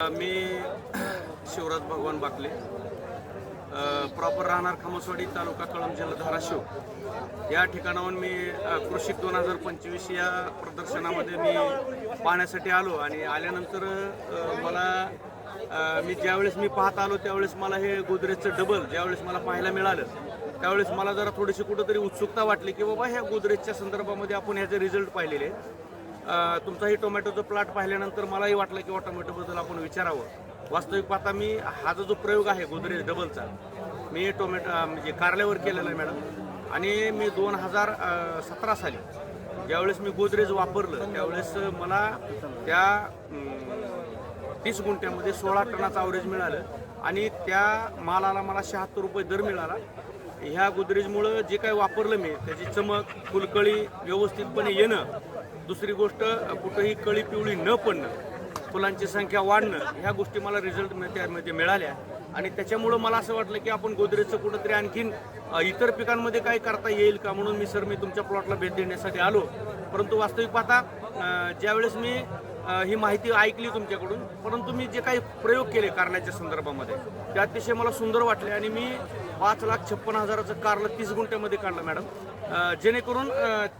मी शिवराज भगवान बाकले प्रॉपर राहणार खामसवाडी तालुका कळंब जिल्हा धाराशिव या ठिकाणाहून मी कृषी दोन हजार पंचवीस या प्रदर्शनामध्ये मी पाहण्यासाठी आलो आणि आल्यानंतर मला मी ज्यावेळेस मी पाहत आलो त्यावेळेस मला हे गोदरेजचं डबल ज्यावेळेस मला पाहायला मिळालं त्यावेळेस मला जरा थोडीशी कुठंतरी उत्सुकता वाटली की बाबा ह्या गोदरेजच्या संदर्भामध्ये आपण ह्याचे रिझल्ट पाहिलेले आहेत. तुमचाही टोमॅटोचं प्लॉट पाहिल्यानंतर मलाही वाटलं की टोमॅटोबद्दल आपण विचारावं. वास्तविक पाहता मी हा जो प्रयोग आहे गोदरेज डबलचा मी टोमॅटो म्हणजे कारल्यावर केलेला आहे मॅडम. आणि मी दोन हजार सतरा साली ज्यावेळेस मी गोदरेज वापरलं त्यावेळेस मला त्या तीस गुंठ्यामध्ये सोळा टनाचं ॲव्हरेज मिळालं आणि त्या मालाला मला शहात्तर रुपये दर मिळाला. ह्या गोदरेजमुळं जे काही वापरलं मी त्याची चमक फुलकळी व्यवस्थितपणे येणं दुसरी गोष्ट कुठंही कळी पिवळी न पडणं फुलांची संख्या वाढणं ह्या गोष्टी मला रिझल्ट त्यामध्ये मिळाल्या. आणि त्याच्यामुळं मला असं वाटलं की आपण गोदरेजचं कुठंतरी आणखीन इतर पिकांमध्ये काय करता येईल का? म्हणून मी सर मी तुमच्या प्लॉटला भेट देण्यासाठी आलो. परंतु वास्तविक पाहता ज्यावेळेस मी ही माहिती ऐकली तुमच्याकडून परंतु मी जे काही प्रयोग केले कारल्याच्या संदर्भामध्ये ते अतिशय मला सुंदर वाटले आणि मी पाच लाख छप्पन हजाराचं कारलं तीस गुंठ्यामध्ये काढलं मॅडम. जेणेकरून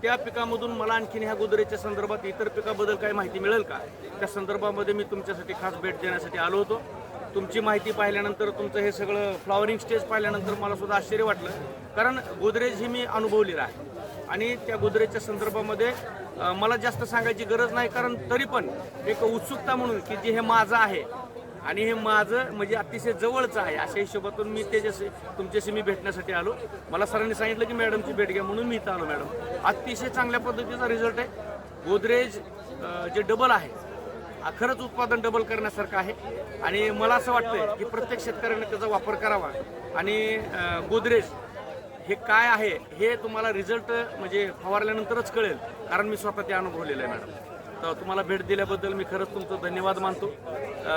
त्या पिकामधून मला आणखीन ह्या गुजरेच्या संदर्भात इतर पिकाबद्दल काही माहिती मिळेल का? त्या संदर्भामध्ये मी तुमच्यासाठी खास भेट देण्यासाठी आलो होतो. तुमची माहिती पाहिल्यानंतर तुमचं हे सगळं फ्लॉवरिंग स्टेज पाहिल्यानंतर मला सुद्धा आश्चर्य वाटलं. कारण गोदरेज ही मी अनुभवलेलं आहे आणि त्या गोदरेजच्या संदर्भामध्ये मला जास्त सांगायची गरज नाही कारण तरी पण एक उत्सुकता म्हणून की जे हे माझं आहे आणि हे माझं म्हणजे अतिशय जवळचं आहे अशा हिशोबातून मी त्याच्याशी तुमच्याशी मी भेटण्यासाठी आलो. मला सरांनी सांगितलं की मॅडमची भेट घ्या म्हणून मी इथं आलो मॅडम. अतिशय चांगल्या पद्धतीचा रिझल्ट आहे. गोदरेज जे डबल आहे खरंच उत्पादन डबल करण्यासारखं आहे. आणि मला असं वाटतंय की प्रत्येक शेतकऱ्याने त्याचा वापर करावा. आणि गोदरेज हे काय आहे हे तुम्हाला रिझल्ट म्हणजे फवारल्यानंतरच कळेल. कारण मी स्वतः ते अनुभवलेलं आहे मॅडम. तर तुम्हाला भेट दिल्याबद्दल मी खरंच तुमचं धन्यवाद मानतो.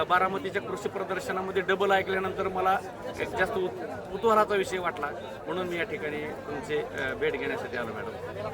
बारामतीच्या कृषी प्रदर्शनामध्ये डबल ऐकल्यानंतर मला एक जास्त उत- कुतूहलाचा विषय वाटला. म्हणून मी या ठिकाणी तुमचे भेट घेण्यासाठी आलो मॅडम.